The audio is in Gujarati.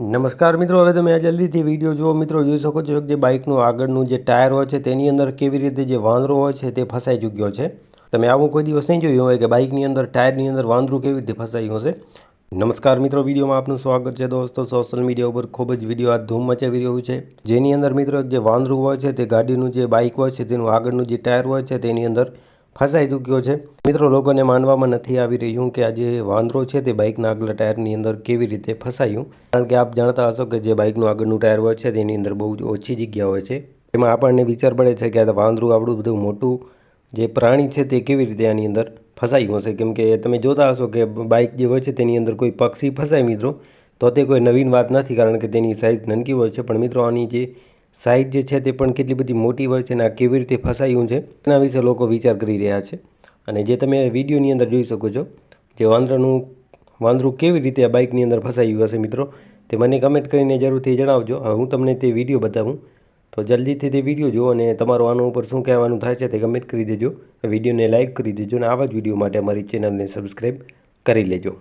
નમસ્કાર મિત્રો, હવે તમે આ જલ્દીથી વીડિયો જુઓ. મિત્રો, જોઈ શકો છો કે જે બાઇકનું આગળનું જે ટાયર હોય છે, તેની અંદર કેવી રીતે જે વાંદરો હોય છે, તે ફસાઈ ચૂક્યો છે. તમે આવું કોઈ દિવસ નહીં જોયું હોય કે બાઇકની અંદર, ટાયરની અંદર વાંદરું કેવી રીતે ફસાયું હશે. નમસ્કાર મિત્રો, વિડીયોમાં આપનું સ્વાગત છે. દોસ્તો સોશિયલ મીડિયા ઉપર ખૂબ જ વીડિયો આ ધૂમ મચાવી રહ્યું છે. જેની અંદર મિત્રો જે વાંદરું હોય છે, તે ગાડીનું જે બાઇક હોય છે, તેનું આગળનું જે ટાયર હોય છે, તેની અંદર ફસાઈ ચૂક્યો છે. મિત્રો, લોકોને માનવામાં નથી આવી રહ્યું કે આ જે વાંદરો છે તે બાઇકના આગલા ટાયરની અંદર કેવી રીતે ફસાયું. કારણ કે આપ જાણતા હશો કે જે બાઇકનું આગળનું ટાયર હોય છે તેની અંદર બહુ જ ઓછી જગ્યા હોય છે. એમાં આપણને વિચાર પડે છે કે આ વાંદરું આપણું બધું મોટું જે પ્રાણી છે તે કેવી રીતે આની અંદર ફસાયું હશે. કેમ કે તમે જોતા હશો કે બાઇક જે હોય છે તેની અંદર કોઈ પક્ષી ફસાય મિત્રો, તો તે કોઈ નવીન વાત નથી કારણ કે તેની સાઇઝ નનકી હોય છે. પણ મિત્રો, આની જે સાઇઝ જે છે તે પણ કેટલી બધી મોટી હોય છે અને આ કેવી રીતે ફસાયું છે, તેના વિશે લોકો વિચાર કરી રહ્યા છે. અને જે તમે વિડીયોની અંદર જોઈ શકો છો, જે વાંદરાનું, વાંદરું કેવી રીતે આ બાઇકની અંદર ફસાયું હશે મિત્રો, તે મને કમેન્ટ કરીને જરૂરથી જણાવજો. હવે હું તમને તે વીડિયો બતાવું. તો જલ્દીથી તે વીડિયો જુઓ અને તમારું આના ઉપર શું કહેવાનું થાય છે તે કમેન્ટ કરી દેજો. વિડીયોને લાઇક કરી દેજો અને આવા જ વીડિયો માટે અમારી ચેનલને સબસ્ક્રાઈબ કરી લેજો.